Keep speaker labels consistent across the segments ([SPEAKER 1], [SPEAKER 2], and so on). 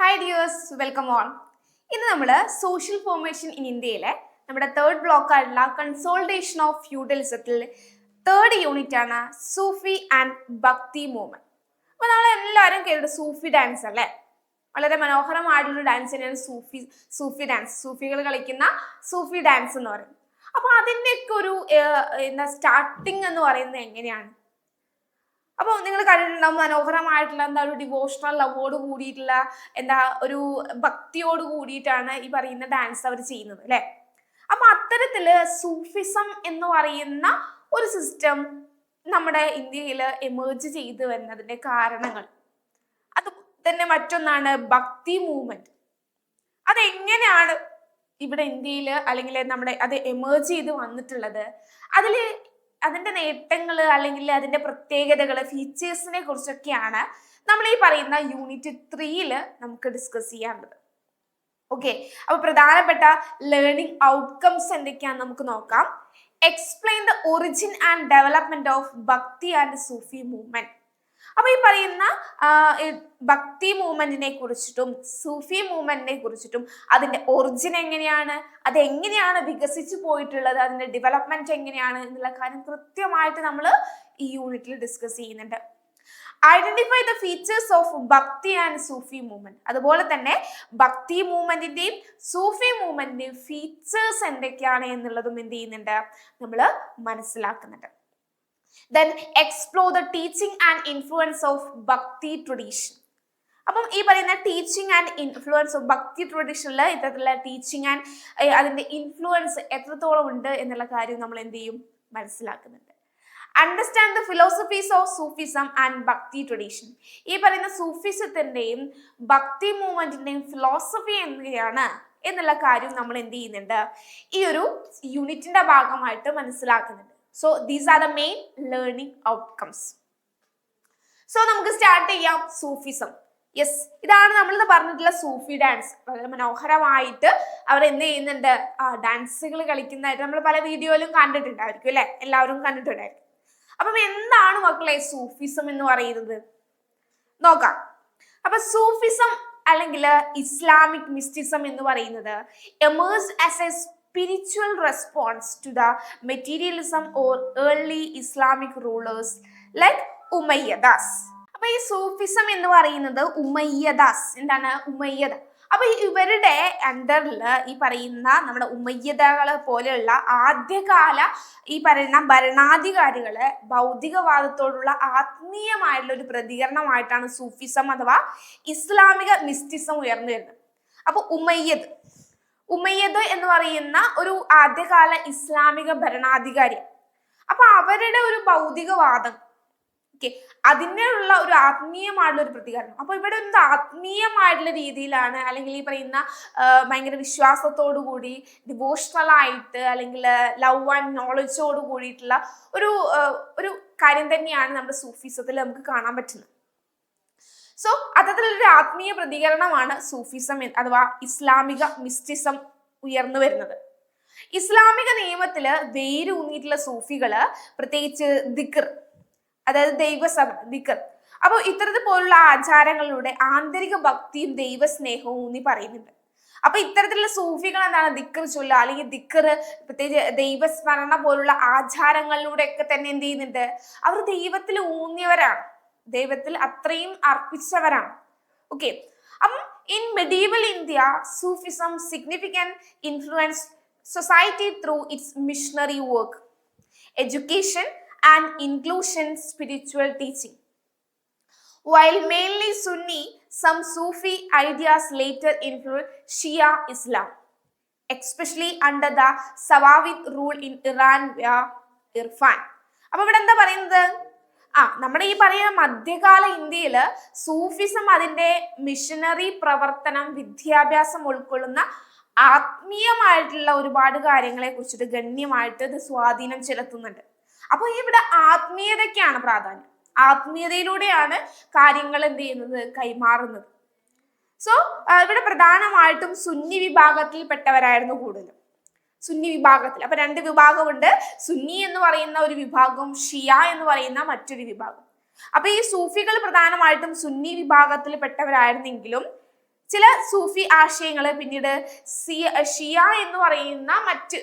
[SPEAKER 1] Hi dears welcome on ഇന്ന് നമ്മൾ social formation in ഇന്ത്യയിലെ നമ്മുടെ തേർഡ് ബ്ലോക്കായിട്ടുള്ള കൺസോൾട്ടേഷൻ ഓഫ് ഫ്യൂഡലിസത്തിൽ തേർഡ് യൂണിറ്റ് ആണ് സൂഫി ആൻഡ് ഭക്തി മൂവ്മെന്റ് അപ്പോൾ നമ്മൾ എല്ലാവരും കേട്ടു സൂഫി ഡാൻസ് അല്ലേ? വളരെ മനോഹരമായിട്ടുള്ള ഡാൻസ് തന്നെയാണ് സൂഫി സൂഫി ഡാൻസ് സൂഫികൾ കളിക്കുന്ന സൂഫി ഡാൻസ് എന്ന് പറയുന്നത്. അപ്പോൾ അതിന്റെയൊക്കെ ഒരു എന്താ സ്റ്റാർട്ടിങ് എന്ന് പറയുന്നത് എങ്ങനെയാണ്? അപ്പോൾ നിങ്ങൾ കണ്ടിട്ടുണ്ടാവും മനോഹരമായിട്ടുള്ള എന്താ ഒരു ഡിവോഷണൽ ലവോട് കൂടിയിട്ടുള്ള എന്താ ഒരു ഭക്തിയോട് കൂടിയിട്ടാണ് ഈ പറയുന്ന ഡാൻസ് അവർ ചെയ്യുന്നത് അല്ലെ? അപ്പൊ അത്തരത്തിൽ സൂഫിസം എന്ന് പറയുന്ന ഒരു സിസ്റ്റം നമ്മുടെ ഇന്ത്യയിൽ എമേർജ് ചെയ്തു വരുന്നതിന്റെ കാരണങ്ങൾ. അത് തന്നെ മറ്റൊന്നാണ് ഭക്തി മൂവ്മെന്റ് അതെങ്ങനെയാണ് ഇവിടെ ഇന്ത്യയിൽ അല്ലെങ്കിൽ നമ്മുടെ അത് എമേർജ് ചെയ്ത് വന്നിട്ടുള്ളത്? അതിൽ അതിന്റെ നേട്ടങ്ങൾ അല്ലെങ്കിൽ അതിന്റെ പ്രത്യേകതകൾ ഫീച്ചേഴ്സിനെ കുറിച്ചൊക്കെയാണ് നമ്മൾ ഈ പറയുന്ന യൂണിറ്റ് ത്രീയിൽ നമുക്ക് ഡിസ്കസ് ചെയ്യാനുള്ളത്. ഓക്കെ അപ്പൊ പ്രധാനപ്പെട്ട ലേണിംഗ് ഔട്ട്കംസ് എന്തൊക്കെയാണെന്ന് നമുക്ക് നോക്കാം. Explain the origin and development of bhakti and Sufi movement അപ്പൊ ഈ പറയുന്ന ഭക്തി മൂവ്മെന്റിനെ കുറിച്ചിട്ടും സൂഫി മൂവ്മെന്റിനെ കുറിച്ചിട്ടും അതിന്റെ ഒറിജിൻ എങ്ങനെയാണ് അത് എങ്ങനെയാണ് വികസിച്ചു പോയിട്ടുള്ളത് അതിന്റെ ഡെവലപ്മെന്റ് എങ്ങനെയാണ് എന്നുള്ള കാര്യം കൃത്യമായിട്ട് നമ്മൾ ഈ യൂണിറ്റിൽ ഡിസ്കസ് ചെയ്യുന്നുണ്ട്. Identify the features of bhakti and Sufi movement അതുപോലെ തന്നെ ഭക്തി മൂവ്മെന്റിന്റെയും സൂഫി മൂവ്മെന്റിന്റെയും ഫീച്ചേഴ്സ് എന്തൊക്കെയാണ് എന്നുള്ളതും എന്ത് ചെയ്യുന്നുണ്ട് നമ്മൾ മനസ്സിലാക്കുന്നുണ്ട്. Then explore the teaching and influence of bhakti tradition അപ്പം ഈ പറയുന്ന ടീച്ചിങ് ആൻഡ് ഇൻഫ്ലുവൻസ് ഓഫ് ഭക്തി ട്രഡീഷനിൽ ഇത്തരത്തിലുള്ള ടീച്ചിങ് ആൻഡ് അതിന്റെ ഇൻഫ്ലുവൻസ് എത്രത്തോളം ഉണ്ട് എന്നുള്ള കാര്യം നമ്മൾ എന്ത് ചെയ്യും? മനസ്സിലാക്കുന്നുണ്ട്. Understand the philosophies of Sufism and bhakti tradition ഈ പറയുന്ന സൂഫിസത്തിന്റെയും ഭക്തി മൂവ്മെന്റിന്റെയും ഫിലോസഫി എന്തിനാണ് എന്നുള്ള കാര്യം നമ്മൾ എന്ത് ചെയ്യുന്നുണ്ട്? ഈ ഒരു യൂണിറ്റിന്റെ ഭാഗമായിട്ട് മനസ്സിലാക്കുന്നുണ്ട്. So these are the main learning outcomes so നമുക്ക് സ്റ്റാർട്ട് ചെയ്യാം സൂഫിസം. യെസ് ഇതാണ് നമ്മളിത് പറഞ്ഞിട്ടുള്ള സൂഫി ഡാൻസ് വളരെ മനോഹരമായിട്ട് അവർ എന്ത് ചെയ്യുന്നുണ്ട്? ആ ഡാൻസുകൾ കളിക്കുന്നതായിട്ട് നമ്മൾ പല വീഡിയോയിലും കണ്ടിട്ടുണ്ടായിരിക്കും അല്ലെ? എല്ലാവരും കണ്ടിട്ടുണ്ടായിരിക്കും. അപ്പം എന്താണ് മക്കളെ സൂഫിസം എന്ന് പറയുന്നത്? നോക്കാം. അപ്പൊ സൂഫിസം അല്ലെങ്കിൽ ഇസ്ലാമിക് മിസ്റ്റിസം എന്ന് പറയുന്നത് emerges as a spiritual response to the materialism or early Islamic rulers like Umayyads അപ്പൊ ഈ സൂഫിസം എന്ന് പറയുന്നത് ഉമയ്യദാസ്. എന്താണ് ഉമയ്യദ? അപ്പൊ ഇവരുടെ അണ്ടറിൽ ഈ പറയുന്ന നമ്മുടെ ഉമയ്യതകളെ പോലെയുള്ള ആദ്യകാല ഈ പറയുന്ന ഭരണാധികാരികളെ ഭൗതികവാദത്തോടുള്ള ആത്മീയമായിട്ടുള്ള ഒരു പ്രതികരണമായിട്ടാണ് സൂഫിസം അഥവാ ഇസ്ലാമിക മിസ്റ്റിസം ഉയർന്നു വരുന്നത്. അപ്പൊ ഉമയ്യദ് ഉമയ്യദ് എന്ന് പറയുന്ന ഒരു ആദ്യകാല ഇസ്ലാമിക ഭരണാധികാരി. അപ്പൊ അവരുടെ ഒരു ഭൗതികവാദം. ഓക്കെ. അതിനുള്ള ഒരു ആത്മീയമായിട്ടുള്ള ഒരു പ്രതികരണം. അപ്പൊ ഇവിടെ ഒരു ആത്മീയമായിട്ടുള്ള രീതിയിലാണ് അല്ലെങ്കിൽ ഈ പറയുന്ന ഭയങ്കര വിശ്വാസത്തോടു കൂടി ഡിവോഷണലായിട്ട് അല്ലെങ്കിൽ ലവ് ആൻഡ് നോളജോട് കൂടിയിട്ടുള്ള ഒരു ഒരു കാര്യം തന്നെയാണ് നമ്മുടെ സൂഫിസത്തിൽ നമുക്ക് കാണാൻ പറ്റുന്നത്. സോ അത്തരത്തിലൊരു ആത്മീയ പ്രതികരണമാണ് സൂഫിസം അഥവാ ഇസ്ലാമിക മിസ്റ്റിസം ഉയർന്നു വരുന്നത്. ഇസ്ലാമിക നിയമത്തിൽ വേരൂന്നിയിട്ടുള്ള സൂഫികൾ പ്രത്യേകിച്ച് ദിക്കർ അതായത് ദൈവസഭ ദിക്കർ അപ്പൊ ഇത്തരത്തിൽ പോലുള്ള ആചാരങ്ങളിലൂടെ ആന്തരിക ഭക്തിയും ദൈവസ്നേഹവും ഊന്നി പറയുന്നുണ്ട്. അപ്പൊ ഇത്തരത്തിലുള്ള സൂഫികൾ എന്താണ്? ദിക്കർ ചൊല്ല അല്ലെങ്കിൽ ദിക്കർ പ്രത്യേകിച്ച് ദൈവസ്മരണ പോലുള്ള ആചാരങ്ങളിലൂടെ ഒക്കെ തന്നെ എന്ത് ചെയ്യുന്നുണ്ട്? അവർ ദൈവത്തിൽ ഊന്നിയവരാണ്. ദൈവത്തിൽ അത്രയും അർപ്പിച്ചവരാണ്. ഓക്കെ അപ്പം in medieval India Sufism significant influence society through its missionary work education and inclusion spiritual teaching While mainly Sunni some Sufi ideas later influenced Shia Islam, especially under the Safavid in Iran via Irfan. അപ്പൊ ഇവിടെ എന്താ പറയുന്നത്? ആ നമ്മുടെ ഈ പറയുന്ന മധ്യകാല ഇന്ത്യയിൽ സൂഫിസം അതിന്റെ മിഷനറി പ്രവർത്തനം വിദ്യാഭ്യാസം ഉൾക്കൊള്ളുന്ന ആത്മീയമായിട്ടുള്ള ഒരുപാട് കാര്യങ്ങളെ കുറിച്ചിട്ട് ഗണ്യമായിട്ട് ഇത് സ്വാധീനം ചെലുത്തുന്നുണ്ട്. അപ്പൊ ഇവിടെ ആത്മീയതയ്ക്കാണ് പ്രാധാന്യം. ആത്മീയതയിലൂടെയാണ് കാര്യങ്ങൾ എന്ത് ചെയ്യുന്നത്? കൈമാറുന്നത്. സോ ഇവിടെ പ്രധാനമായിട്ടും സുന്നി വിഭാഗത്തിൽപ്പെട്ടവരായിരുന്നു കൂടുതലും. സുന്നി വിഭാഗത്തിൽ. അപ്പൊ രണ്ട് വിഭാഗമുണ്ട്. സുന്നി എന്ന് പറയുന്ന ഒരു വിഭാഗവും ഷിയ എന്ന് പറയുന്ന മറ്റൊരു വിഭാഗം. അപ്പൊ ഈ സൂഫികൾ പ്രധാനമായിട്ടും സുന്നി വിഭാഗത്തിൽ പെട്ടവരായിരുന്നെങ്കിലും ചില സൂഫി ആശയങ്ങൾ പിന്നീട് ഷിയ എന്ന് പറയുന്ന മറ്റ്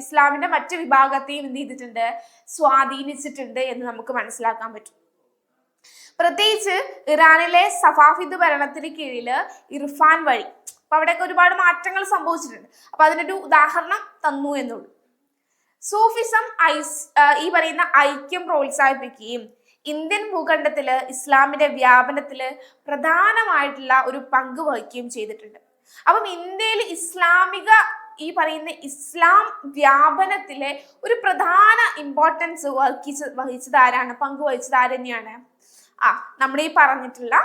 [SPEAKER 1] ഇസ്ലാമിന്റെ മറ്റ് വിഭാഗത്തെയും എന്ത് ചെയ്തിട്ടുണ്ട്? സ്വാധീനിച്ചിട്ടുണ്ട് എന്ന് നമുക്ക് മനസ്സിലാക്കാൻ പറ്റും. പ്രത്യേകിച്ച് ഇറാനിലെ സഫാഫിദ് ഭരണത്തിന് കീഴിൽ ഇർഫാൻ വഴി അപ്പൊ അവിടെയൊക്കെ ഒരുപാട് മാറ്റങ്ങൾ സംഭവിച്ചിട്ടുണ്ട്. അപ്പൊ അതിനൊരു ഉദാഹരണം തന്നു എന്നുള്ളൂ. സൂഫിസം ഐസ് ഈ പറയുന്ന ഐക്യം പ്രോത്സാഹിപ്പിക്കുകയും ഇന്ത്യൻ ഭൂഖണ്ഡത്തിൽ ഇസ്ലാമിന്റെ വ്യാപനത്തിൽ പ്രധാനമായിട്ടുള്ള ഒരു പങ്ക് വഹിക്കുകയും ചെയ്തിട്ടുണ്ട്. അപ്പം ഇന്ത്യയിൽ ഇസ്ലാമിക ഈ പറയുന്ന ഇസ്ലാം വ്യാപനത്തിലെ ഒരു പ്രധാന ഇമ്പോർട്ടൻസ് വഹിച്ച വഹിച്ചത് ആരാണ്? പങ്ക് വഹിച്ചത് ആരെന്നെയാണ് ആ നമ്മൾ ഈ പറഞ്ഞിട്ടുള്ള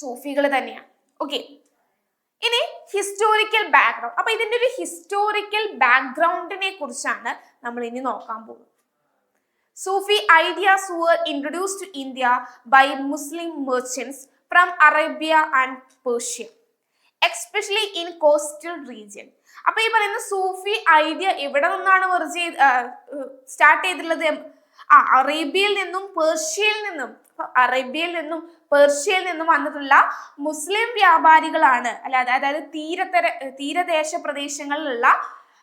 [SPEAKER 1] സൂഫികൾ തന്നെയാണ്. ഓക്കെ ഇനി ഹിസ്റ്റോറിക്കൽ ബാക്ക്ഗ്രൗണ്ട് അപ്പൊ ഇതിന്റെ ഒരു ഹിസ്റ്റോറിക്കൽ ബാക്ക്ഗ്രൗണ്ടിനെ കുറിച്ചാണ് നമ്മൾ ഇനി നോക്കാൻ പോകുന്നത്. Sufi ideas were introduced to India by Muslim merchants from Arabia and Persia, especially in coastal region അപ്പൊ ഈ പറയുന്ന സൂഫി ഐഡിയ എവിടെ നിന്നാണ് സ്റ്റാർട്ട് ചെയ്തിട്ടുള്ളത്? ആ അറേബ്യയിൽ നിന്നും പേർഷ്യയിൽ നിന്നും അറേബ്യയിൽ നിന്നും പേർഷ്യയിൽ നിന്നും വന്നിട്ടുള്ള മുസ്ലിം വ്യാപാരികളാണ്. അല്ല അതായത് തീരത്തര തീരദേശ പ്രദേശങ്ങളിലുള്ള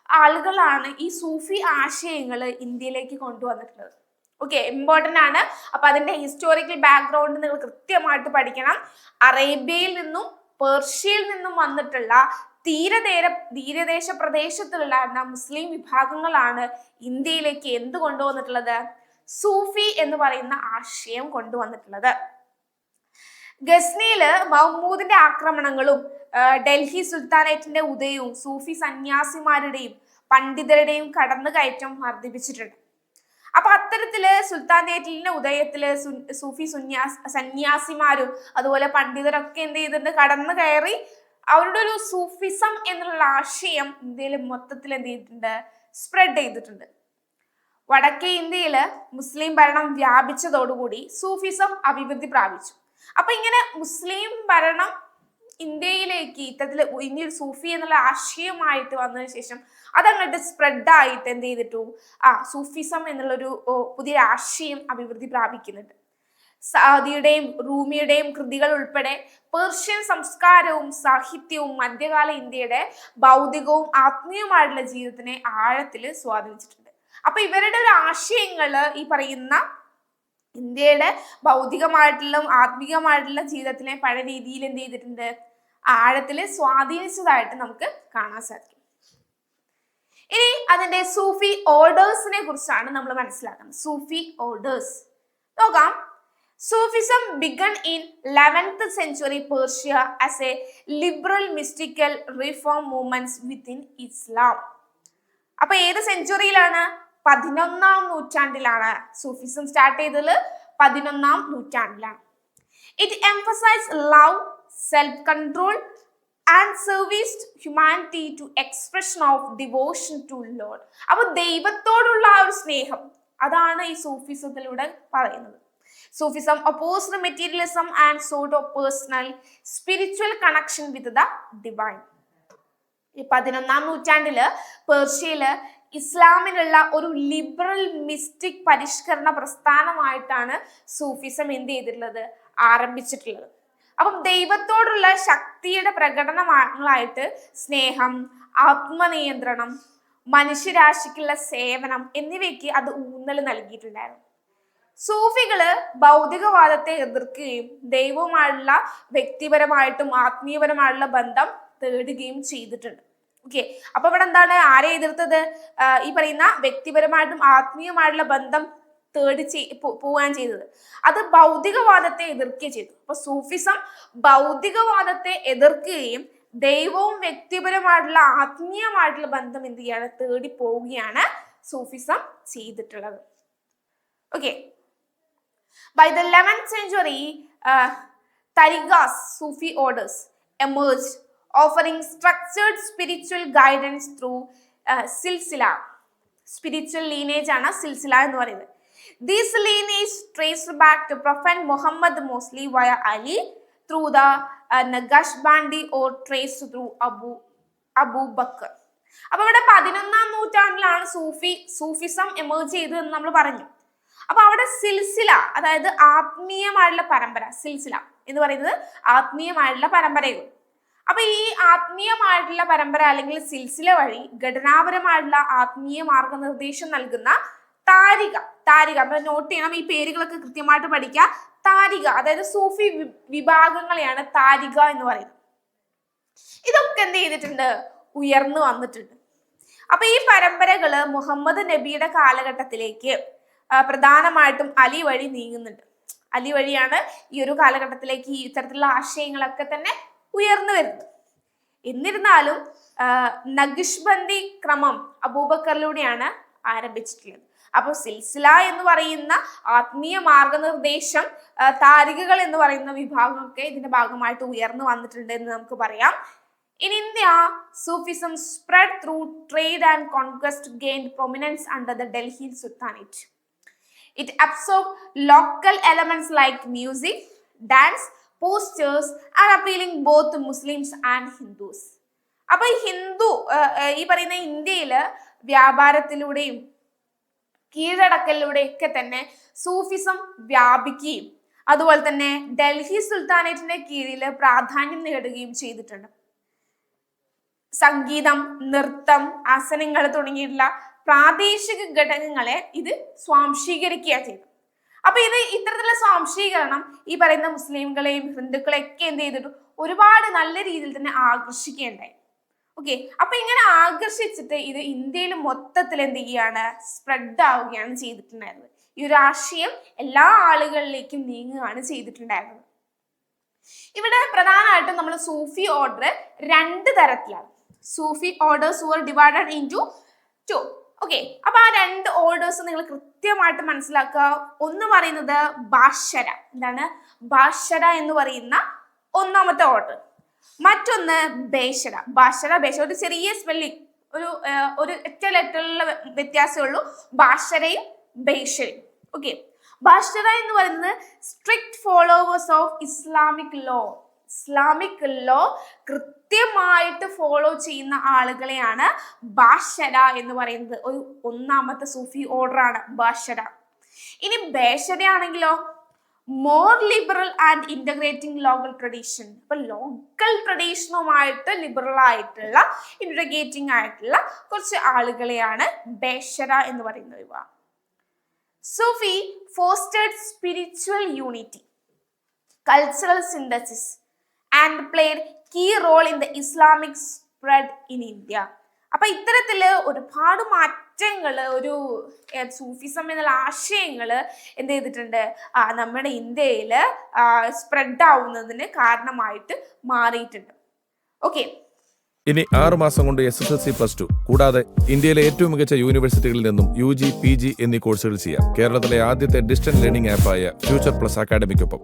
[SPEAKER 1] ആളുകളാണ് ഈ സൂഫി ആശയങ്ങൾ ഇന്ത്യയിലേക്ക് കൊണ്ടുവന്നിട്ടുള്ളത്. ഓക്കെ ഇമ്പോർട്ടന്റ് ആണ്. അപ്പൊ അതിന്റെ ഹിസ്റ്റോറിക്കൽ ബാക്ക്ഗ്രൗണ്ട് നിങ്ങൾ കൃത്യമായിട്ട് പഠിക്കണം. അറേബ്യയിൽ നിന്നും പേർഷ്യയിൽ നിന്നും വന്നിട്ടുള്ള തീരതേര തീരദേശ പ്രദേശത്തിലുള്ള മുസ്ലിം വിഭാഗങ്ങളാണ് ഇന്ത്യയിലേക്ക് എന്ത് കൊണ്ടുവന്നിട്ടുള്ളത്? സൂഫി എന്ന് പറയുന്ന ആശയം കൊണ്ടുവന്നിട്ടുള്ളത്. ഗസ്നിയിൽ മഹ്മൂദിന്റെ ആക്രമണങ്ങളും ഡൽഹി സുൽത്താനേറ്റിന്റെ ഉദയവും സൂഫി സന്യാസിമാരുടെയും പണ്ഡിതരുടെയും കടന്നുകയറ്റം വർദ്ധിപ്പിച്ചിട്ടുണ്ട്. അപ്പൊ അത്തരത്തിൽ സുൽത്താനേറ്റിന്റെ ഉദയത്തിൽ സൂഫി സുന്യാസ് സന്യാസിമാരും അതുപോലെ പണ്ഡിതരൊക്കെ എന്ത് ചെയ്തിട്ടുണ്ട്? കടന്നു കയറി അവരുടെ ഒരു സൂഫിസം എന്നുള്ള ആശയം ഇന്ത്യയിൽ മൊത്തത്തിൽ എന്ത് ചെയ്തിട്ടുണ്ട്? സ്പ്രെഡ് ചെയ്തിട്ടുണ്ട്. വടക്കേ ഇന്ത്യയിൽ മുസ്ലിം ഭരണം വ്യാപിച്ചതോടുകൂടി സൂഫിസം അഭിവൃദ്ധി പ്രാപിച്ചു. അപ്പൊ ഇങ്ങനെ മുസ്ലിം ഭരണം ഇന്ത്യയിലേക്ക് ഇത്തരത്തിൽ ഇനി ഒരു സൂഫി എന്നുള്ള ആശയമായിട്ട് വന്നതിന് ശേഷം അതങ്ങോട്ട് സ്പ്രെഡായിട്ട് എന്ത് ചെയ്തിട്ടു? ആ സൂഫിസം എന്നുള്ളൊരു പുതിയ ആശയം അഭിവൃദ്ധി പ്രാപിക്കുന്നുണ്ട്. സാദിയുടെയും റൂമിയുടെയും കൃതികൾ ഉൾപ്പെടെ പേർഷ്യൻ സംസ്കാരവും സാഹിത്യവും മധ്യകാല ഇന്ത്യയുടെ ഭൗതികവും ആത്മീയമായിട്ടുള്ള ജീവിതത്തിനെ ആഴത്തിൽ സ്വാധീനിച്ചിട്ടുണ്ട്. അപ്പൊ ഇവരുടെ ഒരു ആശയങ്ങൾ ഈ പറയുന്ന ഇന്ത്യയുടെ ഭൗതികമായിട്ടുള്ള ആത്മീയമായിട്ടുള്ള ജീവിതത്തിനെ പല രീതിയിൽ എന്ത് ചെയ്തിട്ടുണ്ട്? ആഴത്തിൽ സ്വാധീനിച്ചതായിട്ട് നമുക്ക് കാണാൻ സാധിക്കും. ഇനി അതിന്റെ സൂഫി ഓർഡേഴ്സിനെ കുറിച്ചാണ് നമ്മൾ മനസ്സിലാക്കുന്നത്. Sufi orders. നോക്കാം. Sufism began in eleventh century Persia as a liberal mystical reform movements within Islam അപ്പൊ ഏത് സെഞ്ചുറിയിലാണ് പതിനൊന്നാം നൂറ്റാണ്ടിലാണ് സൂഫിസം സ്റ്റാർട്ട് ചെയ്തത്. പതിനൊന്നാം നൂറ്റാണ്ടിലാണ്. It emphasise love self control and service humanity to expression of devotion to lord അപ്പൊ ദൈവത്തോടുള്ള ആ ഒരു സ്നേഹം അതാണ് ഈ സൂഫിസത്തിലൂടെ പറയുന്നത്. Sufism oppose the materialism and sort of personal spiritual connection with the divine പതിനൊന്നാം നൂറ്റാണ്ടിൽ പേർഷ്യയിൽ ഇസ്ലാമിനുള്ള ഒരു ലിബറൽ മിസ്റ്റിക് പരിഷ്കരണ പ്രസ്ഥാനമായിട്ടാണ് സൂഫിസം എന്ത് ചെയ്തിട്ടുള്ളത്? ആരംഭിച്ചിട്ടുള്ളത്. അപ്പം ദൈവത്തോടുള്ള ശക്തിയുടെ പ്രകടനങ്ങളായിട്ട് സ്നേഹം ആത്മനിയന്ത്രണം മനുഷ്യരാശിക്കുള്ള സേവനം എന്നിവയ്ക്ക് അത് ഊന്നൽ നൽകിയിട്ടുണ്ടായിരുന്നു. സൂഫികൾ ഭൗതികവാദത്തെ എതിർക്കുകയും ദൈവവുമായുള്ള വ്യക്തിപരമായിട്ടും ആത്മീയപരമായുള്ള ബന്ധം തേടുകയും ചെയ്തിട്ടുണ്ട്. ഓക്കെ അപ്പൊ ഇവിടെ എന്താണ്? ആരെ എതിർത്തത്? ഈ പറയുന്ന വ്യക്തിപരമായിട്ടും ആത്മീയമായിട്ടുള്ള ബന്ധം തേടി പോവാൻ ചെയ്തത്. അത് ഭൗതികവാദത്തെ എതിർക്കുകയും ചെയ്തു. അപ്പൊ സൂഫിസം ഭൗതികവാദത്തെ എതിർക്കുകയും ദൈവവും വ്യക്തിപരമായിട്ടുള്ള ആത്മീയമായിട്ടുള്ള ബന്ധം എന്ത് ചെയ്യാണ് തേടി പോവുകയാണ് സൂഫിസം ചെയ്തിട്ടുള്ളത്. Okay by the 11th century tariqas Sufi orders emerged, offering structured spiritual guidance through silsila spiritual lineage ആണ് സിൽസില എന്ന് പറയുന്നത്. These lineage trace back to prophet Muhammad mostly via Ali through the Naqshbandi or trace through Abu Abu Bakr അപ്പൊ ഇവിടെ പതിനൊന്നാം നൂറ്റാണ്ടിലാണ് സൂഫി Sufism എമേജ് ചെയ്തു എന്ന് നമ്മൾ പറഞ്ഞു. അപ്പൊ അവിടെ സിൽസില അതായത് ആത്മീയമായുള്ള പരമ്പര സിൽസില എന്ന് പറയുന്നത് ആത്മീയമായുള്ള പരമ്പരയും അപ്പൊ ഈ ആത്മീയമായിട്ടുള്ള പരമ്പര അല്ലെങ്കിൽ സിൽസില വഴി ഘടനാപരമായിട്ടുള്ള ആത്മീയ മാർഗനിർദ്ദേശം നൽകുന്ന താരിക താരിക. അപ്പൊ നോട്ട് ചെയ്യണം ഈ പേരുകളൊക്കെ കൃത്യമായിട്ട് പഠിക്കുക. താരിക അതായത് സൂഫി വിഭാഗങ്ങളെയാണ് താരിക എന്ന് പറയുന്നത്. ഇതൊക്കെ എന്ത് ചെയ്തിട്ടുണ്ട്? ഉയർന്നു വന്നിട്ടുണ്ട്. അപ്പൊ ഈ പരമ്പരകൾ മുഹമ്മദ് നബിയുടെ കാലഘട്ടത്തിലേക്ക് പ്രധാനമായിട്ടും അലി വഴി നീങ്ങുന്നുണ്ട്. അലി വഴിയാണ് ഈ ഒരു കാലഘട്ടത്തിലേക്ക് ഈ ഇത്തരത്തിലുള്ള ആശയങ്ങളൊക്കെ തന്നെ ഉയർന്നു വരുന്നു. എന്നിരുന്നാലും നഖിഷ്ബന്ദി ക്രമം അബൂബക്കറിലൂടെയാണ് ആരംഭിച്ചിട്ടുള്ളത്. അപ്പോൾ സിൽസില എന്ന് പറയുന്ന ആത്മീയ മാർഗനിർദ്ദേശം താരികകൾ എന്ന് പറയുന്ന വിഭാഗമൊക്കെ ഇതിന്റെ ഭാഗമായിട്ട് ഉയർന്നു വന്നിട്ടുണ്ട് എന്ന് നമുക്ക് പറയാം. In India Sufism spread through trade and conquest gained prominence under the Delhi sultanate. It absorbed local elements like music dance, postures, are appealing both Muslims and Hindus. അപ്പൊ ഹിന്ദു ഈ പറയുന്ന ഇന്ത്യയിൽ വ്യാപാരത്തിലൂടെയും കീഴടക്കലിലൂടെ ഒക്കെ തന്നെ സൂഫിസം വ്യാപിക്കുകയും അതുപോലെ തന്നെ ഡൽഹി സുൽത്താനേറ്റിന്റെ കീഴിൽ പ്രാധാന്യം നേടുകയും ചെയ്തിട്ടുണ്ട് സംഗീതം നൃത്തം ആസനങ്ങൾ തുടങ്ങിയിട്ടുള്ള പ്രാദേശിക ഘടകങ്ങളെ ഇത് സ്വാംശീകരിക്കുക ചെയ്തത് അപ്പൊ ഇത് ഇത്തരത്തിലുള്ള സ്വാംശീകരണം ഈ പറയുന്ന മുസ്ലിംകളെയും ഹിന്ദുക്കളെയും ഒക്കെ എന്ത് ചെയ്തിട്ടു? ഒരുപാട് നല്ല രീതിയിൽ തന്നെ ആകർഷിക്കുകയുണ്ടായി. ഓക്കെ അപ്പൊ ഇങ്ങനെ ആകർഷിച്ചിട്ട് ഇത് ഇന്ത്യയിൽ മൊത്തത്തിൽ എന്ത് ചെയ്യുകയാണ്? സ്പ്രെഡ് ആവുകയാണ് ചെയ്തിട്ടുണ്ടായിരുന്നത്. ഈ ഒരു ആശയം എല്ലാ ആളുകളിലേക്കും നീങ്ങുകയാണ് ചെയ്തിട്ടുണ്ടായിരുന്നത്. ഇവിടെ പ്രധാനമായിട്ടും നമ്മൾ സൂഫി ഓർഡർ രണ്ട് തരത്തിലാണ്. Sufi orders were divided in two two okay അപ്പൊ ആ രണ്ട് ഓർഡേഴ്സ് നിങ്ങൾ കൃത്യമായിട്ട് മനസ്സിലാക്കുക. ഒന്ന് പറയുന്നത് ഭാഷര. എന്താണ്? ഭാഷര എന്ന് പറയുന്ന ഒന്നാമത്തെ ഓർഡർ മറ്റൊന്ന് ബേഷര ഭാഷര ബേഷര ഒരു ചെറിയ സ്പെല്ലിംഗ് ഒരു ഒരു ഒറ്റ ലെറ്ററിലുള്ള വ്യത്യാസമേ ഉള്ളൂ. ഭാഷരയും ബേഷരയും ഓക്കെ ഭാഷര എന്ന് പറയുന്നത് strict followers of Islamic law Islamic law കൃത്യമായിട്ട് ഫോളോ ചെയ്യുന്ന ആളുകളെയാണ് ബാഷര എന്ന് പറയുന്നത്. ഒരു ഒന്നാമത്തെ സൂഫി ഓർഡറാണ് ബാഷര. ഇനി ബേഷരയാണെങ്കിലോ more liberal and integrating local tradition അപ്പൊ ലോക്കൽ ട്രഡീഷനുമായിട്ട് ലിബറൽ ആയിട്ടുള്ള ഇന്റഗ്രേറ്റിംഗ് ആയിട്ടുള്ള കുറച്ച് ആളുകളെയാണ് ബേഷര എന്ന് പറയുന്ന വിഭാഗം Sufi fostered spiritual unity cultural synthesis and played key role in the Islamic spread in India അപ്പൊ ഇത്തരത്തിൽ ഒരുപാട് മാറ്റങ്ങൾ ഒരു സൂഫിസം എന്നുള്ള ആശയങ്ങൾ എന്ത് ചെയ്തിട്ടുണ്ട്? നമ്മുടെ ഇന്ത്യയിൽ സ്പ്രെഡ് ആവുന്നതിന് കാരണമായിട്ട് മാറിയിട്ടുണ്ട്. ഓക്കെ
[SPEAKER 2] ഇനി ആറു മാസം കൊണ്ട് S S L C plus two കൂടാതെ ഇന്ത്യയിലെ ഏറ്റവും മികച്ച യൂണിവേഴ്സിറ്റികളിൽ നിന്നും യു ജി പി ജി എന്നീ കോഴ്സുകൾ ചെയ്യാം. കേരളത്തിലെ ആദ്യത്തെ ഡിസ്റ്റൻസ് ലേണിംഗ് ആപ്പായ ഫ്യൂച്ചർ പ്ലസ് അക്കാഡമിക്കൊപ്പം